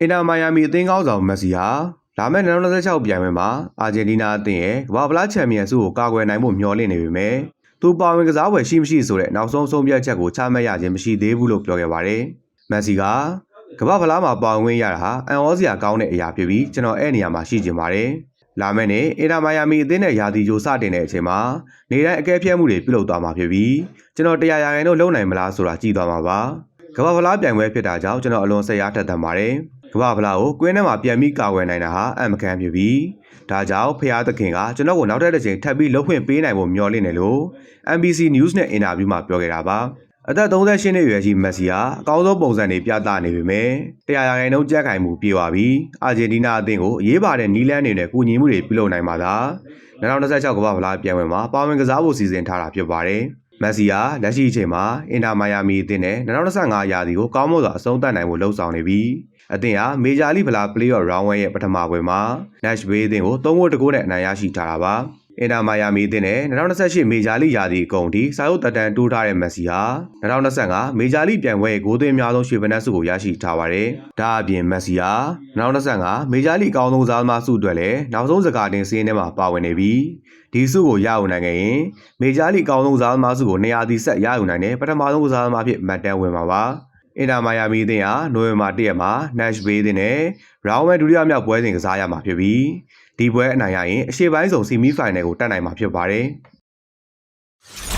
အင်တာမိုင်ယာမီအသင်းကောင်းဆောင်မက်ဆီဟာလာမယ့်2026ပြိုင်ပွဲမှာအာဂျင်တီးနားအသင်းရဲ့ကမ္ဘာ့ဖလားချန်ပီယံဆုကိုကာကွယ်နိုင်ဖို့မျှော်လင့်နေပေမဲ့သူပါဝင်ကစားပွဲရှိမရှိဆိုတဲ့နောက်ဆုံးဆုံးဖြတ်ချက်ကိုချမှတ်ရခြင်းမရှိသေးဘူးလို့ပြောခဲ့ပါတယ်။မက်ဆီကကမ္ဘာ့ဖလားမှာပါဝင်ရတာဟာအန်ဩစရာကောင်းတဲ့အရာဖြစ်ပြီးကျွန်တော်အဲ့နေရာမှာရှိကျင်ပါတယ်။လာမယ့်နေ့အင်တာမိုင်ယာမီအသင်းနဲ့ယာတီဂျိုစတင်တဲ့အချိန်မှာနေတိုင်းအကဲဖြတ်မှုတွေပြုလုပ်သွားမှာဖြစ်ပြီးကျွန်တော်တရားရာခိုင်တော့လုံနိုင်မလားဆိုတာကြည့်သွားမှာပါ။ကမ္ဘာ့ဖလားပြိုင်ပွဲဖြစ်တာကြောင့်ကျွန်တော်အလွန်စိတ်အားထက်သန်ပါတယ်။ ကမ္ဘာ့ဖလားကိုကွင်းထဲမှာပြန်ပြီးကာကွယ်နိုင်တာဟာအံမကန်ဖြစ်ပြီးဒါကြောင့်ဖျားသခင်ကကျွန်တော်ကိုနောက်ထပ်တစ်ချိန်ထပ်ပြီးလှုပ်ခွင့်ပေးနိုင်ဖို့မျှော်လင့်တယ်လို့ NBC News နဲ့အင်တာဗျူးမှာပြောခဲ့တာပါ။အသက်38နှစ်အရွယ်ရှိမက်ဆီဟာအကောင်းဆုံးပုံစံတွေပြသနေပေမဲ့တရားရာခိုင်နှုန်းကြက်ခိုင်မှုပြေသွားပြီးအာဂျင်တီးနားအသင်းကိုအရေးပါတဲ့နီးလန်းတွေနဲ့ကူညီမှုတွေပြုလုပ်နိုင်ပါသာ2026ကမ္ဘာ့ဖလားပြိုင်ပွဲမှာပါဝင်ကစားဖို့စီစဉ်ထားတာဖြစ်ပါတယ်။ မက်ဆီဟာလက်ရှိအချိန်မှာအင်တာမိုင်ယာမီအသင်းနဲ့2025ရာသီကိုကောင်းမွန်စွာအဆုံးသတ်နိုင်ဖို့လှုံ့ဆော်နေပြီးအသင်းဟာမေဂျာလိဖလားပလေးအော့ရောင်းဝဲရဲ့ပထမပွဲမှာ Nash Bay အသင်းကို3ဂိုးတကိုးနဲ့အနိုင်ရရှိထားတာပါ။ အင်တာမိုင်ယာမီအသင်းနဲ့2028မေဂျာလိရာသီအကုန်ထိစာရုပ်တက်တန်တိုးထားတဲ့မက်ဆီဟာ2025မေဂျာလိပြိုင်ပွဲရဲ့ဂိုးသွင်းအများဆုံးရွှေဗနက်ဆုကိုရရှိထားပါတယ်။ဒါအပြင်မက်ဆီဟာ2025မေဂျာလိအကောင်းဆုံးစားသမားဆုအတွက်လည်းနောက်ဆုံးစကားတင်စီးရင်ထဲမှာပါဝင်နေပြီးဒီဆုကိုရယူနိုင်ခဲ့ရင်မေဂျာလိအကောင်းဆုံးစားသမားဆုကို200တီဆက်ရယူနိုင်တဲ့ပထမဆုံးကစားသမားဖြစ်မှတ်တမ်းဝင်ပါပါ။ အင်တာမိုင်ယာမီအသင်းဟာနိုဝင်ဘာ၁ရက်မှာ Nash Bay အသင်းနဲ့ Round 1ဒုတိယမြောက်ပွဲစဉ်ကစားရမှာဖြစ်ပြီးဒီပွဲအနိုင်ရရင်အရှေ့ပိုင်းဆုံးဆီမီဖိုင်နယ်ကိုတက်နိုင်မှာဖြစ်ပါတယ်။